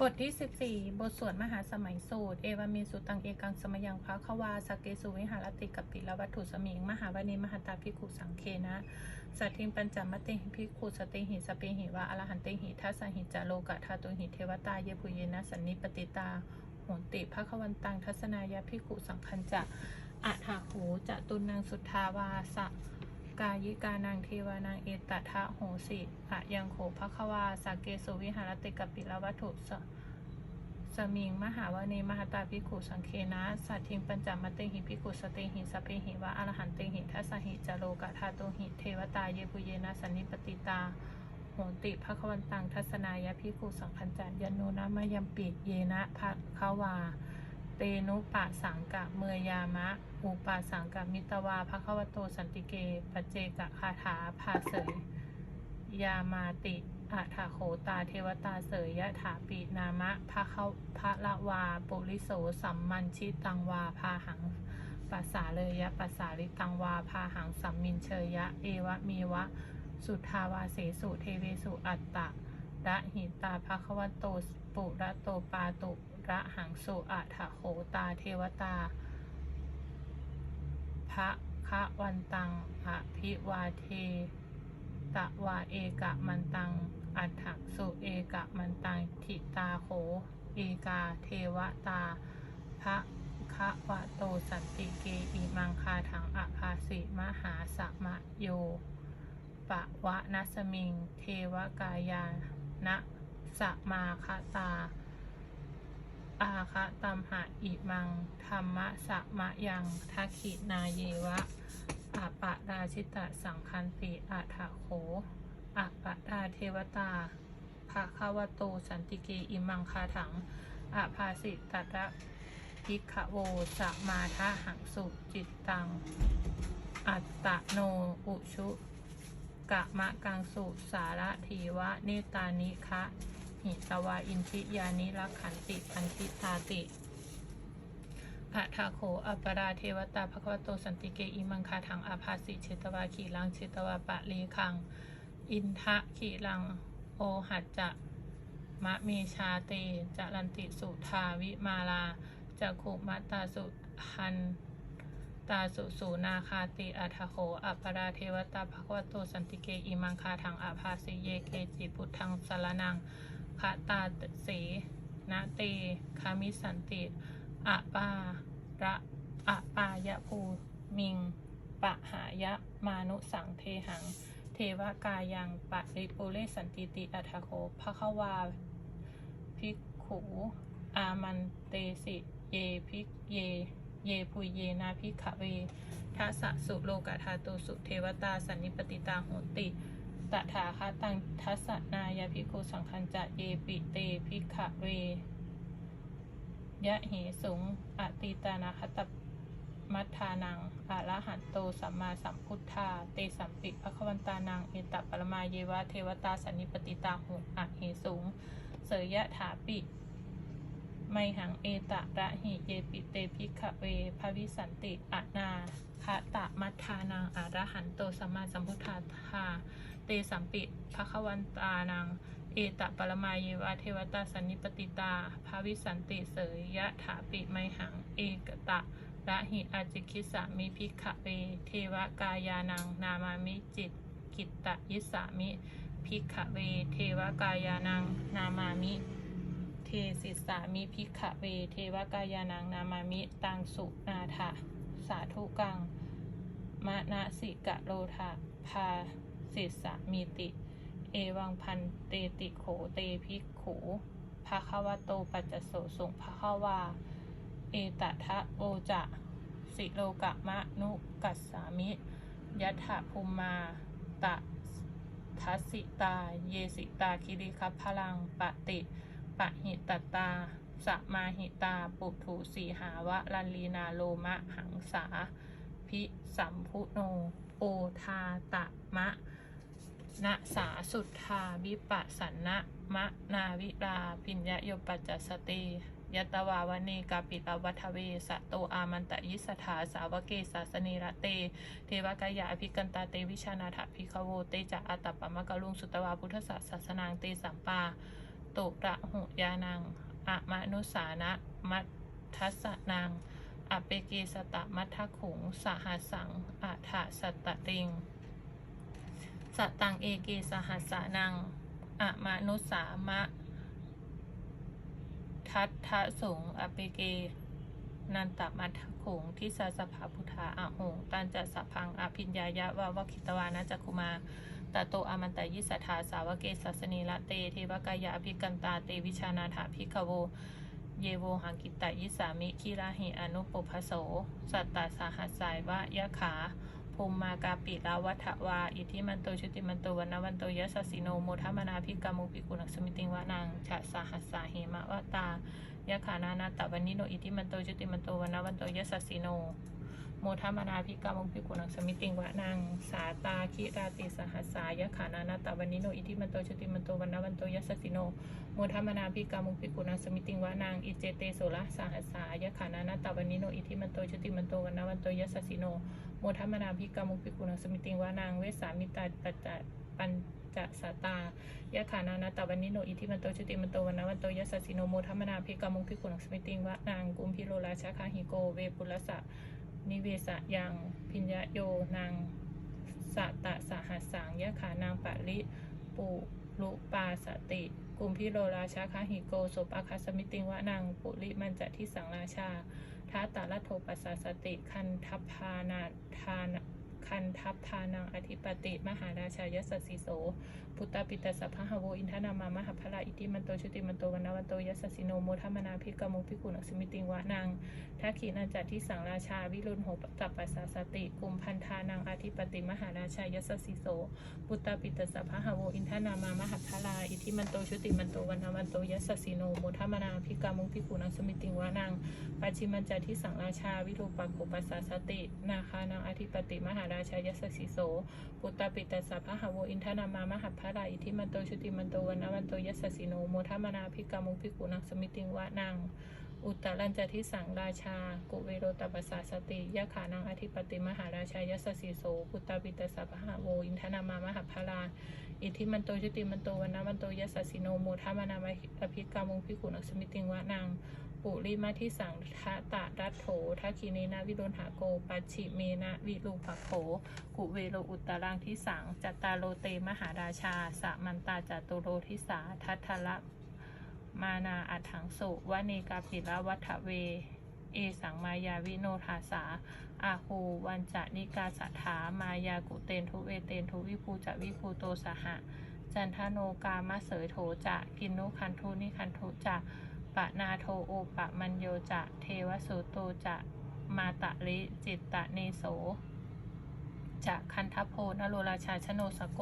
บทที่ 14 บทสวดมหาสมัยสูตร เอวามีสุตังเอกังสมยังพระควาสกเกสุวิหารติกัปปิลวัตถุสมิง มหาวานีมหาตาภิกขุสังเคนะสัตทิงปัญจมติหิภิกขุสติหิสเปหิวะอรหันติหิทัสสหิจาโลกะทาตุหิเทวตาเยปุเยนะสันนิปติตาโหนติภควันตังทัศนายาภิกขุสังคัญจะอัฐาโหจะตุนังสุทธาวาสะ กายิกานางเทวานางเอตัทะโหสิอะยังโขภควาสาเกสุวิหารติกปิละวัตถุสสมิงมหาวเนมหาตาภิกขุสังเคนะสัตทิงปัญจมติหิภิกขุสติหิสพเพหิวะอรหันติหิทัสสหิจโลกะธาตุหิเทวตาเยปุเยนะสันนิปติตาโหติภควันตังทัศนายาภิกขุสังคัญจายโนนะมยัมปิเยนะภะคะวา นุปะสังกะเมยามะ อุปาสังกะมิตวาภควโตสันติเกปเจกะคาถาภาเสยยามาติอัฏฐโขตาเทวตาเสยยะถาปินามะภะเขาภะละวาปุริโสสัมมันชิตังวาพาหังปัสสาเลยยะปัสสาลิตังวาพาหังสัมมินเชยยะ เอวะมีวะ สุทธาวาเสสุเทเวสุอัตตะระหิตาภะคะวโตปุระโตปาตุ ระหังสุอัฏฐโขตาเทวตา พระคะวันตังอภิวาเท ตะวาเอกะมันตัง อัฏฐสุเอกะมันตังทิตาโขเอกาเทวตา พระคะวะโตสันติเกอิมังคาถังอภาสิมหาสมะโย ปะวะนัสมิง เทวกายานะสมาคตา อาคะตัมหะอิมังธรรมะสะมะยังทักขินาเยวะอาปะดาชิตะสังคันติอาถาโขอาปะดาเทวตาภาคาวโตสันติเกอิมังคาถังอาภาสิตระพิกขโวสมาทะหังสุจิตตัง อัตตะโนอุชุกะมะกังสุสาระทีวะเนตานิคะ หิตวาอินทิยานิรักขันติพันธิตาติพระทาโขอัปปราเทวตาภควโตสันติเกอิมังคาถังอาภาสิเชตวาขีลังเชตวาปะเลคัง อินทะขีลัง โอหัจจะมะเมชาเตจรันติสุทาวิมาลาจะขุมัตตาสุหันตาสุสูนาคาติอัทโขอัปปราเทวตาภควโตสันติเกอิมังคาถังอาภาสิเยเกจิพุทธังสารนัง พระตาเสนะเตคามิสันติอะปาระอะปายะภูมิง ปะหายะมานุสังเทหัง เทวกายังปะริปุเรสันติติอัทโคภควาภิกขุอามันเตสิเยภิกเย เยปุเยนาภิกขเวทัสสุโลกธาตุสุเทวตาสันนิปติตาโหติ ตถาคตังทัสสนายาภิกขุสังคัญจะเยปิเตภิกขเวยะเหสุงอติตานาคตมัทธานังอะระหันโตสัมมาสัมพุทธา เตสัมปิภควันตานัง เอตปรมาเยวะเทวตาสันนิปติตาหุอะเหสุง เสยยะถาปิไมหังเอตะระหิเยปิเตภิกขเวภวิสันติอะนาคตะมัทธานังอะระหันโตสัมมาสัมพุทธาทา เตสัมปิภควันตานัง เอตปรมาเยวะเทวตาสันนิปติตาภาวิสันติเสยยะถาปิไมหัง เอกตะระหิอาจิคิสามิภิกขเว เทวกายานัง นามามิจิตกิตตยิสามิภิกขเว เทวกายานัง นามามิเทสิสามิภิกขเว เทวกายานัง นามามิตังสุนาถะสาธุกังมะนะสิกะโลทะพา สิสามิติ เอวังพันเตติโขเตภิกขูภะควโตปัจจโสสุงภะคะวา เอตทะโอจะสิโลกะมะนุกัสสามิยัตถภูมาตะทัสสิตา เยสิตาคิริคัพพลังปฏิปะหิตตาสมาหิตา ปุถุสีหาวะลันลีนาโลมะหังสา พิสัมพุโน โอทาตะมะ นะสาสุทธาวิปัสสนะมะนาวิราพิญญโยปัจจสติยตวาวเนกาปิตาวัทเวสะโตอามันตะยิสถาสาวเกสาสเนระเต เทวกายาอภิกันตาเตวิชานาถพิคโวเตจะอัตปะมะกะลุงสุตวาพุทธศาสสนางเตสัมปาตุระหุยานังอะมะนุสานะมัทัสนังอเปเกสตะมัทขุงสหัสสังอะถะสัตติง สตังเอเกสหัสานังอะมะนุสามะ ทัตทะสงอเปเก นันตมัทขงที่สาสภาพุทธาอะหงตันจัสสะพังอภิญญายะวาวคิตวานะจักคุมาตโตอมันตยิสัทธาสาวเกสัสนีละเตเทวกายะภิกันตาเตวิชานาถาภิกขโวเยโวหังกิตตยิสามิคิราหิอนุปปภโส สัตตาสหัสสายวะยะขา ภูมิมากาปิลาวัฏวา อิทิมันโตชุติมันโตวันนวันโตยะสสสิโนโมทมนาภิกามุปิกุณักสมิติงวะนางฉะสาหัสสาเหมะวะตายะขานานาตะวันนิโนอิทิมันโตชุติมันโตวันนวันโตยะสสสิโนโมทมนาภิกามุปิกุณักสมิติงวะนางสาตาคิราติสหัสสายะขานานาตะวันนิโนอิทิมันโตชุติมันโตวันนวันโตยะสสสิโนโมทมนาภิกามุปิกุณังสมิติงวะนางอิเจเตโสระสหัสสายะขานานาตาวันนิโนอิทิมันโตชุติมันโตวันนาวันโตยะสสสิโน โมทัมนาภิกามุปิกุณังสมิติงวะนางเวสามิตาปัจจปัญจสตายะขานานาตาวันนิโนอิทิมันโตชุติมันโตวันนาวันโตยะสสสิโนโมทัมนาภิกามุปิกุณังสมิติงวะนางกุมพิโรราชาคาหิโกเวปุลสะนิเวสะยังพิญญโยนางสะตะสหัสสังยะขานางปะริปุรุปาสติกุมพิโรราชาคาหิโกโสปาคาสมิติงวะนางปุริมันจะที่สังราชาท้าตา ลโทปัสสติคันทพานาทาน คันทัพพานังอธิปติ มหาราชายสสสิโส พุตตาปิตาสัพพะหโวอินทนามามหาพลาอิติมันโตชุติมันโตวันนวันโตยสสสิโนโมทัมนาภิกมุภิกุณัสมิติงวะนางทักขีนันจัดที่สังราชาวิรุณโหตัปปัสสสติกุมพันธานังอธิปติ มหาราชายสสสิโสปุตตาปิตสัพพะหโวอินทนามามหาพลาอิทิมันโตชุติมันโตวันนาวันโตยสสสิโนโมทัมนาภิกามุภิกุนัสมิติงวานังปัจฉิมันจาที่สังราชาวิรูปักขุปัสสสติ นาคานังอธิปติมหาราชายสสิโสปุตตปิตสัพพะหะโวอินทนามามหาพลาอิทิมันโตชุติมันโตวันนาวันโตยสสสิโนโมทัมนาภิกามุภิกุนังสมิติงวานังอุตตรัญจทิสังราชา กุเวโรตปัสสาสติยะขานังอธิปติมหาราชายสสิโสปุตตาปิตสัพพะโวอินทนามามหาพลาอิทิมันโตชุติมันโตวันนาวันโตยสสสิโนโมทามานามอภิกามุงพิกุณักสมิติงวะนาง ปุริมาทิสังทะตะรัตโถทักคีเนนะวิโรณหาโกปัจฉิเมนะวิรูปโขกุเวโรอุตตรังทิสังจัตตาโลเตมหาราชาสะมันตาจัตุโรทิสาทัทละมานาอัฏฐังสุวเนกาปิละวัฏเว เอสังมายาวิโนทาสา อาคูวันจะนิกาสัทธามายากุเตนทุเวเตนทุวิภูจะวิภูโตสหะ จันทโนกามะเสยโถจะกินนุคันทุนิคันทุจะ ปะนาโทโอปะมัญโยจะ เทวสุโตจะมาตะลิจิตตะเนโสจะคันทโพนโรราชาชโนสโก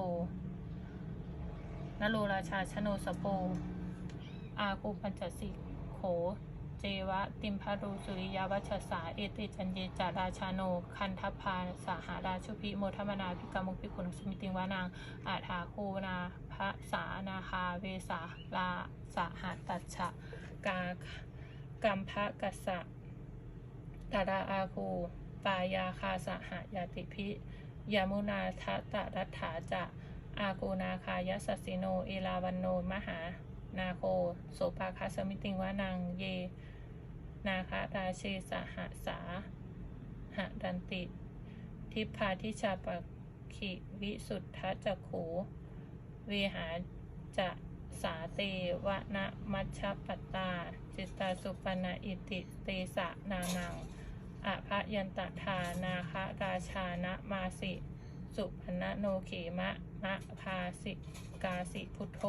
นโรราชาชโนสโปอากูปัญจสิกโข เจวะ ติมพารูสุริยวัชสา เอติจันเยจาราชาโน คันทพาสหาราชุพิโมทมนาพิกามุพิกุณสมิติวานาง อาถาคูนาพระสานาคาเวสาลาสหตัชชะ กากัมภะกัสสะตาราอาคูปายาคาสหายาติพิยามุนาทัตตรัฐาจะอากูนาคายสสสิโนเอลาวันโนมหานาโคโสภาคาสมิติงวานางเย นาคาราเชสหสาหะดันติ ทิพาทิชาปขิวิสุทธะจักขูเวหาจะ สาเตวะนะมัชฌปตา จิตตาสุปนาอิติเตสะนานังอภยันตทานาคราชานะมาสิ สุพนโนเขมะมะพาสิกาสิพุทโธ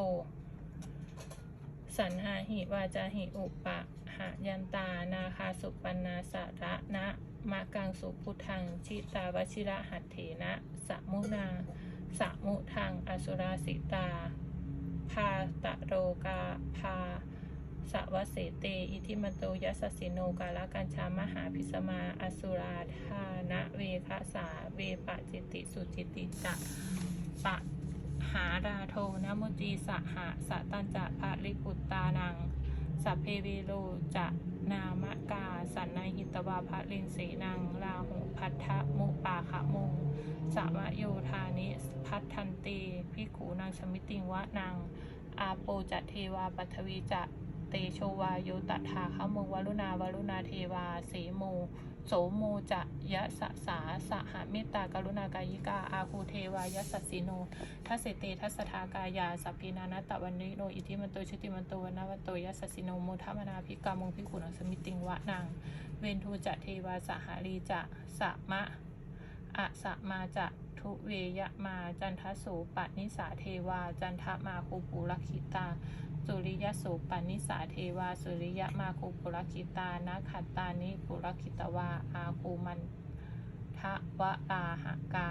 สันหาหิวาจาหิอุปะหะยันตานาคาสุปนาสาระนะมะกังสุพุทังชิตาวชิระหัตเถนะสะมุนาสะมุทังอสุราสิตา พาตะโรกาพาสวเสเต อิทิมันโตยัสสิโนกาลกัญชามหาพิสมาอสุราธานะเวคะสาเวปะจิติสุจิติจะปะหาราโทนมุจีสหะสะตันจะภริปุตตานังสัพเพเวโลจะนามกาสันนหิตวาภลินสีนังราหุพัทธมุปาขะมุง สวะโยธานิพัทันเตพิขูนางชมิติงวะนางอาโปจะเทวาปัทวีจะเตโชวาโยุตถาขมงวรุณาวรุณาเทวาสีโมโสโมจะยะสะสาสหเมตตากรุณากายิกาอาคูเทวายสัสสิโนทัสเตทัสทากายาสัพพินานตะวันนิโนอิทิมันโตชุติมันโตวันนวันโตยัสสิโนโมทมนาภิกามงพิกุณังสมิติงวะนางเวนทูจะเทวาสหารีจะสะมะ อะสะมาจะทุเวยะมาจันทโสปนิสาเทวา จันทมาคูปุรคิตาสุริยโสปนิสาเทวา สุริยมาคูปุรคิตานาขัตตานิปุรคิตวา อาคูมันทะวะตาหกา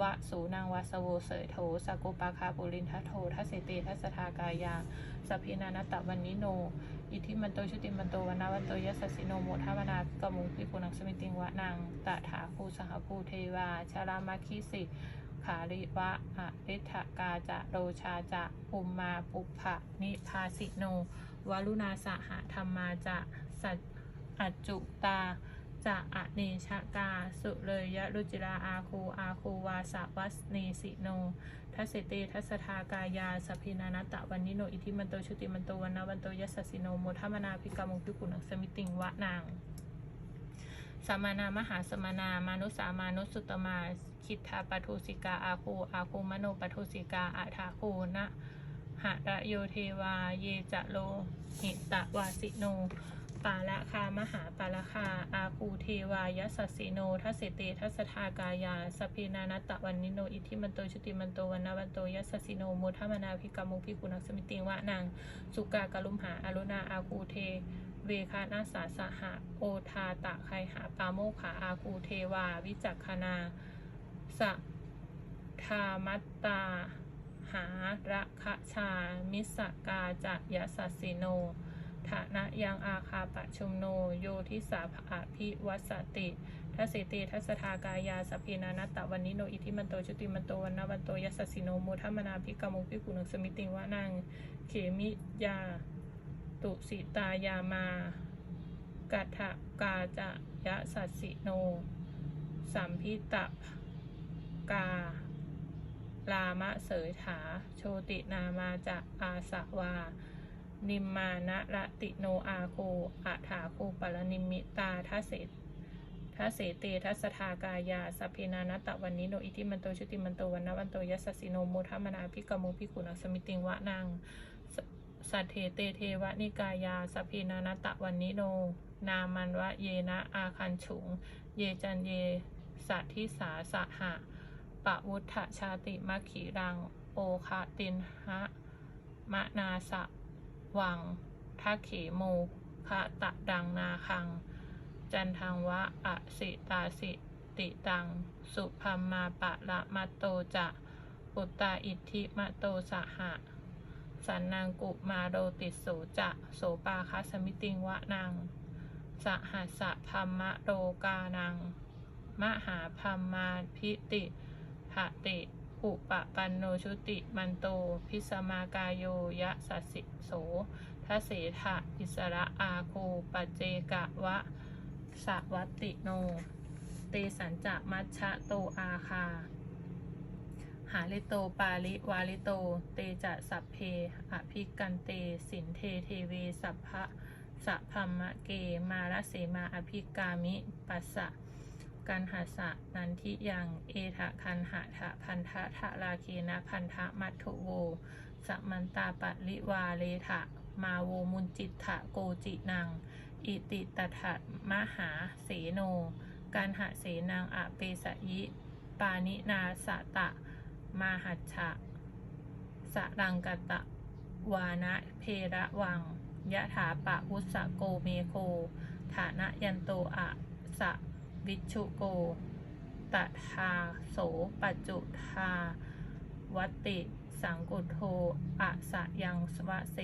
วะสูนางวาสโวเสยโถสกุปาคาปุรินทโททัสเสเตทัสทากายาสพินานตตะวันนิโน อิทิมันโตชุติมันโตวนาวันโตยัสสิโนโมทามนา กมุงพิปุนังสมิติงวะนางตถาภูสหภูเทวา ชารามาคิสิขาริวะอริทกาจะโรชาจะอุมมาปุพะนิพาสิโนวรุณาสหธรรมาจะสัจอัจจุตาจะอเนชกา สุเลยยะรุจิราอาคูอาคูวาสาวัสเนสิโน ทัสเสเตทัสทากายาสพพินานตะวันนิโนอิทิมันโตชุติมันโตวันนาวันโตยัสสสิโนโมทามนาภิกามงพิกุณังสมิติงวะนางสมานามหาสมานามานุสามานุสุตมาคิทธาปทุสิกาอาคูอาคูมโนปทุสิกาอาถาคูนะหะระโยเทวาเยจะโลหิตะวาสิโน ปาละคามหาปาละคา อาคูเทวายสสสิโนทัสเสเตทัสทากายาสพเพนานัตตะวันนิโนอิทิมันโตชุติมันโตวันนาวันโตยัสสิโนโมทามนาภิกามุภิกุณักสมิติวะนางสุกากะลุมหาอรุณาอาคูเทเวคานาสาสหะโอทาตะไคหาปาโมขาอาคูเทวา วิจักคณาสะทามัตตา หาระคะชา มิสกาจะยะสัสสิโน ฐานะยังอาคาปะชุมโนโยทิสาภะพิวัสติทัสติทัสทากายาสพเพนานัตตะวันนิโนอิทิมันโตชุติมันโตวันนาวันโตยัสสสิโนโมทัมนาภิกามุภิกุณังสมิติงวะนังเขมิยาตุสิตายามากัทะกาจะยะสัสิโน สัมพิตะกาลามะเสยถา โชตินามาจะอาสวา นิมมานะระติโนอาโคอาถาคูปรนิมิตาทัสเสทัเสเตทัสทากายาสพเพนานตตะวันนิโนอิทิมันโตชุติมันโตวันนวันโตยัสสิโนโมทัมมนาภิกามุภิกุณัสมิติงวะนางสัทเทเตเทวนิกายาสพพินานตตะวันนิโน นามันวะเยนะอาคันฉุง เยจันเยสัทธิสาสหะปะวุฒชาติมัคขีรัง โอคาตินหะมะนาสะ วังทักเขโมคะตะดังนาคัง จันทังวะอสิตาสิติตัง สุพัมมาปะละมะโตจะปุตตาอิทธิมะโตสหะ สันนางกุมาโรติโสจะโสปาคัสมิติงวะนังสหัสสะพัมมะโรกานัง มหาพัมมาพิติหติ อุปปันโนชุติมันโต พิสมากายโยยะสัสิโสทะเสถะอิสระอาโคปเจกะวะสวัตติโน เตสัญจะมัชชะโตอาคา หาลิโตปาลิวาลิโต เตจะสัพเพอภิกันเต สินเทเทเวสัพพะสัพพมะเกมาลเสมาอภิกามิปัสสะ กันหาสะนันทิยังเอทะคันหะทะพันธะทะลาเคนะพันธะมัทุโวสมันตาปะลิวาเลทะมาโวมุนจิตะโกจินัง อิติตถะมหาเสโนการหะเสนังอะเปสยิ ปานินาสะตะ มาหัจฉะสะรังกตะ วานะเพระวังยะถาปะวุสสะโกเมโค ฐานะยันโตอะสะ วิชุโกตทาโสปัจจุทาวติ สังกุโทอะสะยังสวะเส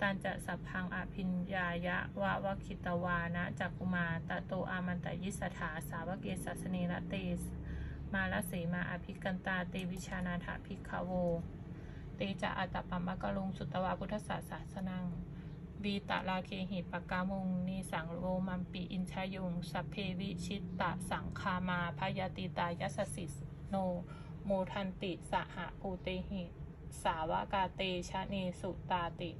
ตันจะสัพพังอภิญญายะวะวะคิตวานะจักุมาตะโตอามันตยิสถาสาวกเกสัสเนระเตสมาลเสมาอภิกันตาเตวิชานาถาภิกขโวเตจะอัตตปัมมะกะลุงสุตตวาพุทธศาสสนัง วีตะลาเคหิปกามุงนีสังโรมัมปีอินชายุงสัพเพวิชิตตะสังคามาพยาติตายัสสิสโนโมทันติสหะภูเตหิ สาวกาเตชะเนสุตาติ